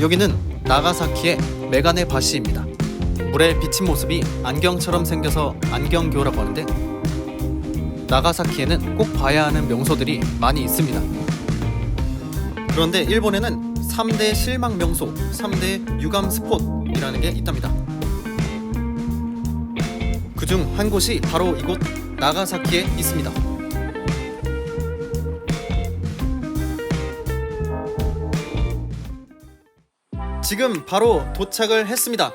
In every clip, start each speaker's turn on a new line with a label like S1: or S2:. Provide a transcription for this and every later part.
S1: 여기는 나가사키의 메가네 바시입니다. 물에 비친 모습이 안경처럼 생겨서 안경교라고 하는데 나가사키에는 꼭 봐야 하는 명소들이 많이 있습니다. 그런데 일본에는 3대 실망 명소, 3대 유감 스폿이라는 게 있답니다. 그중 한 곳이 바로 이곳 나가사키에 있습니다. 지금 바로 도착을 했습니다.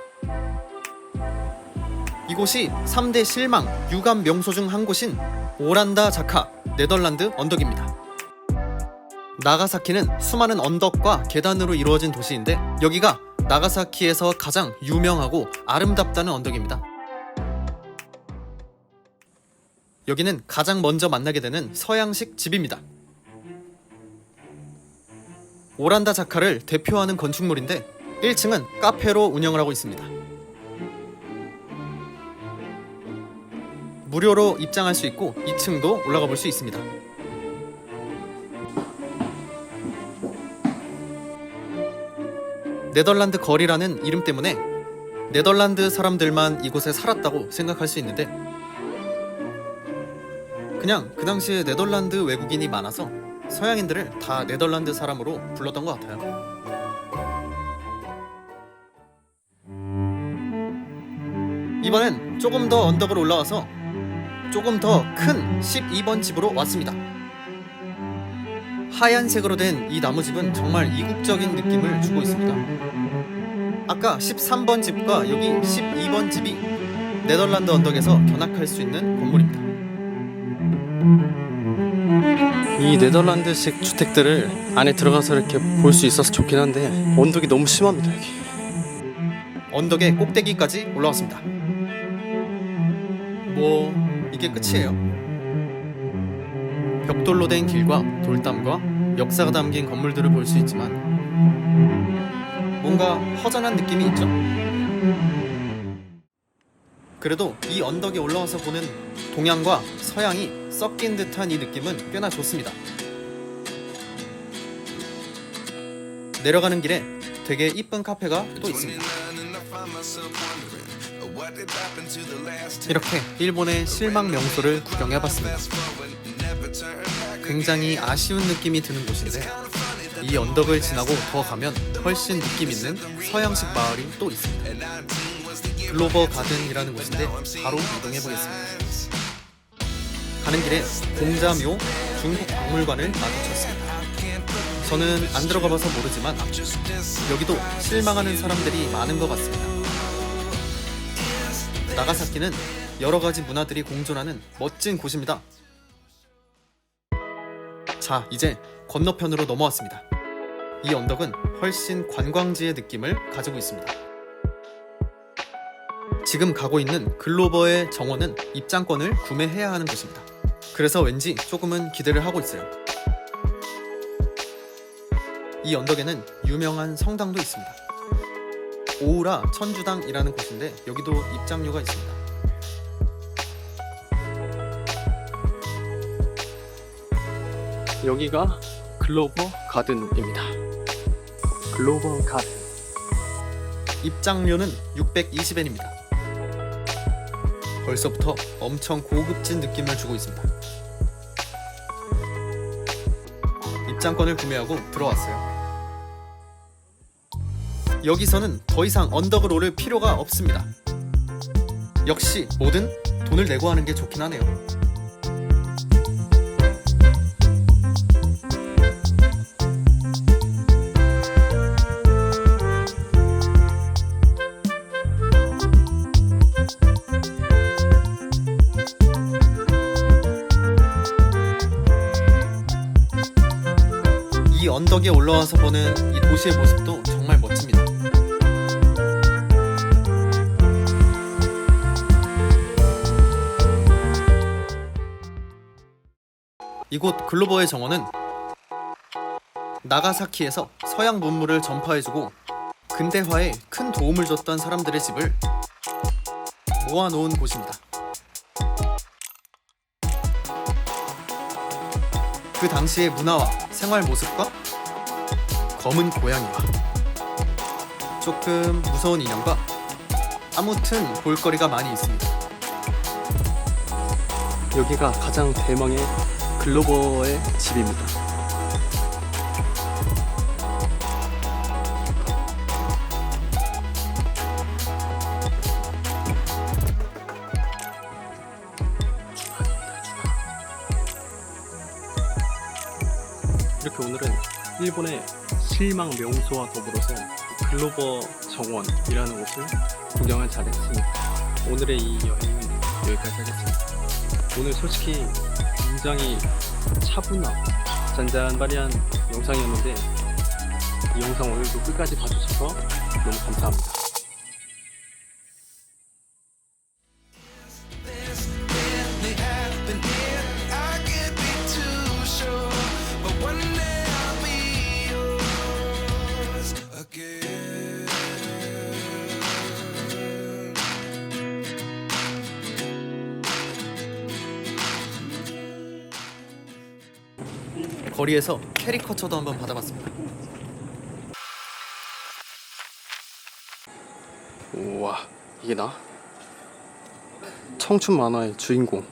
S1: 이곳이 3대 실망 유감 명소 중 한 곳인 오란다 자카 네덜란드 언덕입니다. 나가사키는 수많은 언덕과 계단으로 이루어진 도시인데 여기가 나가사키에서 가장 유명하고 아름답다는 언덕입니다. 여기는 가장 먼저 만나게 되는 서양식 집입니다. 오란다 자카를 대표하는 건축물인데 1층은 카페로 운영을 하고 있습니다. 무료로 입장할 수 있고 2층도 올라가 볼 수 있습니다. 네덜란드 거리라는 이름 때문에 네덜란드 사람들만 이곳에 살았다고 생각할 수 있는데 그냥 그 당시에 네덜란드 외국인이 많아서 서양인들을 다 네덜란드 사람으로 불렀던 것 같아요. 이번엔 조금 더 언덕을 올라와서 조금 더 큰 12번 집으로 왔습니다. 하얀색으로 된 이 나무집은 정말 이국적인 느낌을 주고 있습니다. 아까 13번 집과 여기 12번 집이 네덜란드 언덕에서 견학할 수 있는 건물입니다.
S2: 이 네덜란드식 주택들을 안에 들어가서 이렇게 볼 수 있어서 좋긴 한데 언덕이 너무 심합니다 여기.
S1: 언덕의 꼭대기까지 올라왔습니다. 뭐 이게 끝이에요. 벽돌로 된 길과 돌담과 역사가 담긴 건물들을 볼 수 있지만 뭔가 허전한 느낌이 있죠. 그래도 이 언덕에 올라와서 보는 동양과 서양이 섞인 듯한 이 느낌은 꽤나 좋습니다. 내려가는 길에 되게 이쁜 카페가 또 있습니다. 이렇게 일본의 실망 명소를 구경해봤습니다. 굉장히 아쉬운 느낌이 드는 곳인데 이 언덕을 지나고 더 가면 훨씬 느낌 있는 서양식 마을이 또 있습니다. 글로버 가든이라는 곳인데 바로 이동해 보겠습니다. 가는 길에 공자묘 중국 박물관을 마주쳤습니다. 저는 안 들어가 봐서 모르지만 여기도 실망하는 사람들이 많은 것 같습니다. 나가사키는 여러 가지 문화들이 공존하는 멋진 곳입니다. 자, 이제 건너편으로 넘어왔습니다. 이 언덕은 훨씬 관광지의 느낌을 가지고 있습니다. 지금 가고 있는 글로버의 정원은 입장권을 구매해야 하는 곳입니다. 그래서 왠지 조금은 기대를 하고 있어요. 이 언덕에는 유명한 성당도 있습니다. 오우라 천주당이라는 곳인데 여기도 입장료가 있습니다.
S2: 여기가 글로버 가든입니다. 글로버 가든.
S1: 입장료는 620엔입니다. 벌써부터 엄청 고급진 느낌을 주고 있습니다. 입장권을 구매하고 들어왔어요. 여기서는 더 이상 언덕을 오를 필요가 없습니다. 역시 뭐든 돈을 내고 하는 게 좋긴 하네요. 이 언덕에 올라와서 보는 이 도시의 모습도 정말 이곳 글로버의 정원은 나가사키에서 서양 문물을 전파해주고 근대화에 큰 도움을 줬던 사람들의 집을 모아놓은 곳입니다. 그 당시의 문화와 생활 모습과 검은 고양이와 조금 무서운 인형과 아무튼 볼거리가 많이 있습니다.
S2: 여기가 가장 대망의 글로버의 집입니다. 이렇게 오늘은 일본의 실망 명소와 더불어서 글로버 정원이라는 곳을 구경을 잘했습니다. 오늘의 이 여행은 여기까지 하겠습니다. 오늘 솔직히 굉장히 차분하고 잔잔바리한 영상이었는데 이 영상 오늘도 끝까지 봐주셔서 너무 감사합니다.
S1: 거리에서 캐리커처도 한번 받아봤습니다.
S2: 우와 이게 나? 청춘 만화의 주인공